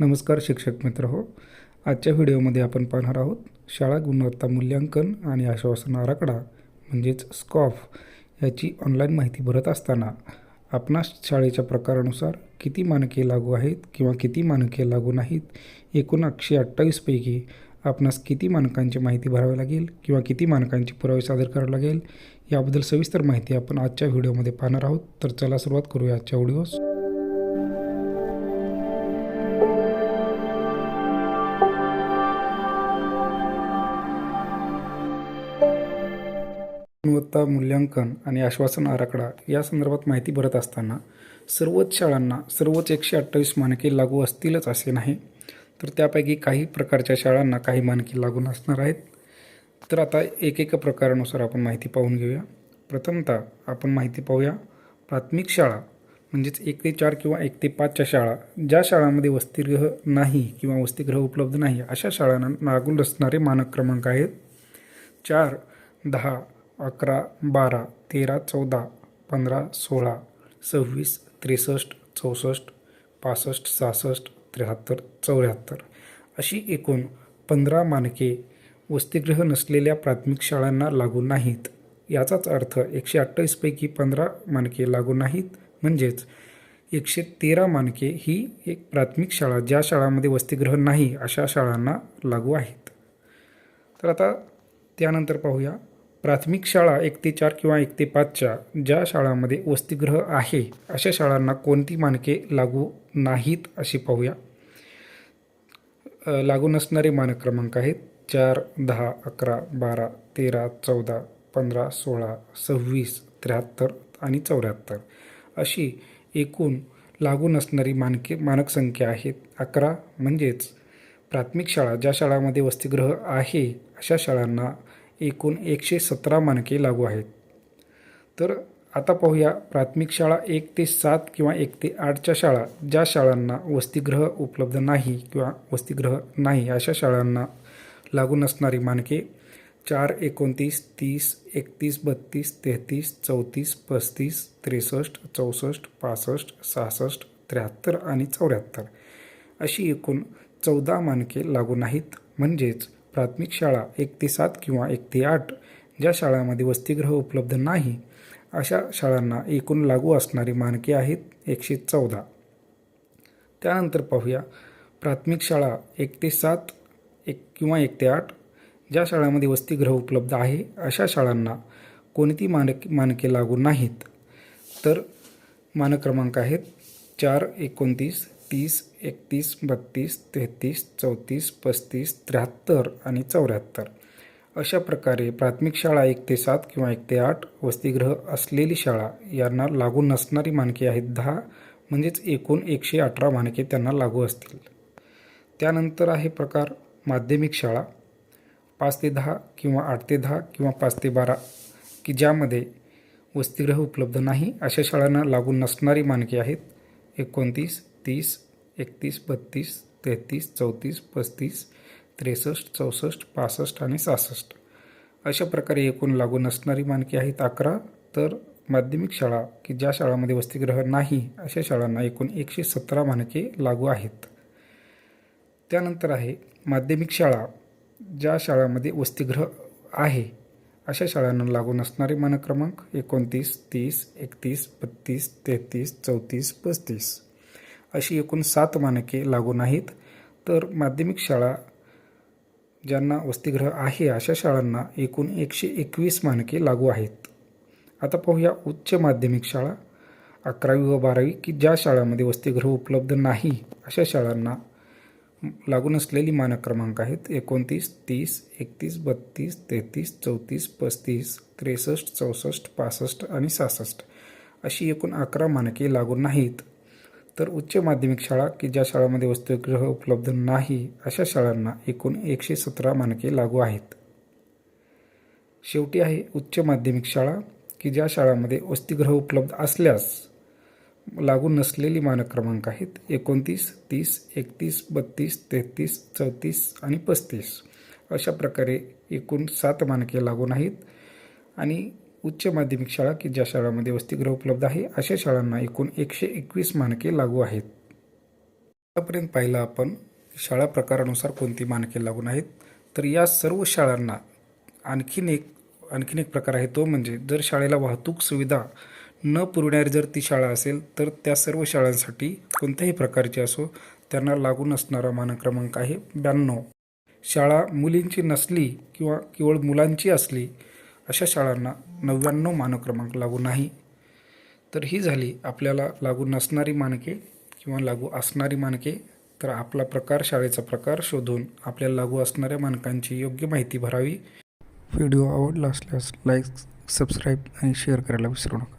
नमस्कार शिक्षक मित्र हो. आजच्या व्हिडिओमध्ये आपण पाहणार आहोत शाळा गुणवत्ता मूल्यांकन आणि आश्वासन आराखडा म्हणजेच स्कॉफ याची ऑनलाईन माहिती भरत असताना आपणास शाळेच्या प्रकारानुसार किती मानके लागू आहेत किंवा किती मानके लागू नाहीत एकूण आठशे अठ्ठावीसपैकी आपणास किती मानकांची माहिती भरावी लागेल किंवा किती मानकांचे पुरावे सादर करावे लागेल याबद्दल सविस्तर माहिती आपण आजच्या व्हिडिओमध्ये पाहणार आहोत. तर चला सुरुवात करूया आजच्या व्हिडिओस. गुणवत्ता मूल्यांकन आणि आश्वासन आराखडा या संदर्भात माहिती भरत असताना सर्वच शाळांना सर्वच एकशे अठ्ठावीस मानके लागू असतीलच असे नाही तर त्यापैकी काही प्रकारच्या शाळांना काही मानके लागू नसणार आहेत. तर आता एक एक प्रकारानुसार आपण माहिती पाहून घेऊया. प्रथमतः आपण माहिती पाहूया. प्राथमिक शाळा म्हणजेच एक ते चार किंवा एक ते पाचच्या शाळा ज्या शाळांमध्ये वसतिगृह नाही किंवा वसतिगृह उपलब्ध नाही अशा शाळांना लागू असणारे मानक क्रमांक आहेत. चार दहा अकरा बारा तेरा चौदा पंधरा सोळा सव्वीस त्रेसष्ट चौसष्ट पासष्ट सहासष्ट त्र्याहत्तर चौऱ्याहत्तर अशी एकूण पंधरा मानके वसतिगृह नसलेल्या प्राथमिक शाळांना लागू नाहीत. याचाच अर्थ एकशे अठ्ठावीसपैकी पंधरा मानके लागू नाहीत. म्हणजेच एकशे तेरा मानके ही एक प्राथमिक शाळा ज्या शाळांमध्ये वसतिगृह नाही अशा शाळांना लागू आहेत. तर आता त्यानंतर पाहूया. प्राथमिक शाळा एक ते चार किंवा एक ते पाचच्या ज्या शाळांमध्ये वसतिगृह आहे अशा शाळांना कोणती मानके लागू नाहीत अशी पाहूया. लागू नसणारे मानक क्रमांक आहेत चार दहा अकरा बारा तेरा चौदा पंधरा सोळा सव्वीस त्र्याहत्तर आणि चौऱ्याहत्तर अशी एकूण लागू नसणारी मानके मानक संख्या आहेत. अकरा म्हणजेच प्राथमिक शाळा ज्या शाळांमध्ये वसतिगृह आहे अशा शाळांना एकूण एकशे सतरा मानके लागू आहेत. तर आता पाहूया प्राथमिक शाळा एक ते सात किंवा एक ते आठच्या शाळा ज्या शाळांना वसतिगृह उपलब्ध नाही किंवा वसतिगृह नाही अशा शाळांना लागू नसणारी मानके चार एकोणतीस तीस एकतीस बत्तीस तेहतीस चौतीस पस्तीस त्रेसष्ट चौसष्ट पासष्ट सहासष्ट त्र्याहत्तर आणि चौऱ्याहत्तर अशी एकूण चौदा मानके लागू नाहीत. म्हणजेच प्राथमिक शाळा एक ते सात किंवा एक ते आठ ज्या शाळांमध्ये वसतिगृह उपलब्ध नाही अशा शाळांना एकूण लागू असणारी मानके आहेत एकशे चौदा. त्यानंतर पाहूया. प्राथमिक शाळा एक ते सात एक किंवा एक ते आठ ज्या शाळांमध्ये वसतिगृह उपलब्ध आहे अशा शाळांना कोणती मानक मानके लागू नाहीत? तर मानक क्रमांक आहेत चार एकोणतीस तीस एकतीस बत्तीस तेहतीस चौतीस पस्तीस त्र्याहत्तर आणि चौऱ्याहत्तर. अशा प्रकारे प्राथमिक शाळा एक ते सात किंवा एक ते आठ वसतिगृह असलेली शाळा यांना लागू नसणारी मानके आहेत दहा म्हणजेच एकूण एकशे अठरा मानके त्यांना लागू असतील. त्यानंतर आहे प्रकार माध्यमिक शाळा. पाच ते दहा किंवा आठ ते दहा किंवा पाच ते बारा की ज्यामध्ये वसतिगृह उपलब्ध नाही अशा शाळांना लागू नसणारी मानके आहेत एकोणतीस तीस एकतीस बत्तीस तेहतीस चौतीस पस्तीस त्रेसष्ट चौसष्ट पासष्ट आणि सहासष्ट. अशा प्रकारे एकूण लागू नसणारी मानके आहेत अकरा. तर माध्यमिक शाळा की ज्या शाळांमध्ये वसतिगृह नाही अशा शाळांना एकूण एकशे सतरा मानके लागू आहेत. त्यानंतर आहे माध्यमिक शाळा. ज्या शाळांमध्ये वसतिगृह आहे अशा शाळांना लागू नसणारे मानक क्रमांक एकोणतीस तीस एकतीस बत्तीस तेहतीस चौतीस पस्तीस. अशी एकूण सात मानके लागू नाहीत तर माध्यमिक शाळा ज्यांना वसतिगृह आहे अशा शाळांना एकूण एकशे एकवीस मानके लागू आहेत. आता पाहूया उच्च माध्यमिक शाळा अकरावी व बारावी की ज्या शाळांमध्ये वसतिगृह उपलब्ध नाही अशा शाळांना लागू नसलेली मानक क्रमांक आहेत. एकोणतीस तीस एकतीस बत्तीस तेहतीस चौतीस पस्तीस त्रेसष्ट चौसष्ट पासष्ट आणि सहासष्ट अशी एकूण अकरा मानके लागू नाहीत. तर उच्च माध्यमिक शाळा की ज्या शाळांमध्ये वसतिगृह उपलब्ध नाही अशा शाळांना एकूण एकशे सतरा मानके लागू आहेत. शेवटी आहे उच्च माध्यमिक शाळा की ज्या शाळांमध्ये वसतिगृह उपलब्ध असल्यास लागू नसलेली मानक क्रमांक आहेत एकोणतीस तीस एकतीस बत्तीस तेहतीस चौतीस आणि पस्तीस. अशा प्रकारे एकूण सात मानके लागू नाहीत आणि उच्च माध्यमिक शाळा की ज्या शाळांमध्ये वसतिगृह उपलब्ध आहे अशा शाळांना एकूण एकशे एकवीस मानके लागू आहेत. आतापर्यंत पाहिलं आपण शाळा प्रकारानुसार कोणती मानके लागून आहेत? तर या सर्व शाळांना आणखीन एक आणखीन एक प्रकार आहे तो म्हणजे जर शाळेला वाहतूक सुविधा न पुरवणारी जर ती शाळा असेल तर त्या सर्व शाळांसाठी कोणत्याही प्रकारची असो त्यांना लागून असणारा मानक क्रमांक आहे ब्याण्णव. शाळा मुलींची नसली किंवा केवळ मुलांची असली अशा शाळांना नव्याण्णव मानक्रमांक लागू नाही. तर ही झाली आपल्याला लागू नसणारी मानके किंवा लागू असणारी मानके. तर आपला प्रकार शाळेचा प्रकार शोधून आपल्याला लागू असणाऱ्या मानकांची योग्य माहिती भरावी. व्हिडिओ आवडला असल्यास लाईक सबस्क्राईब आणि शेअर करायला विसरू नका.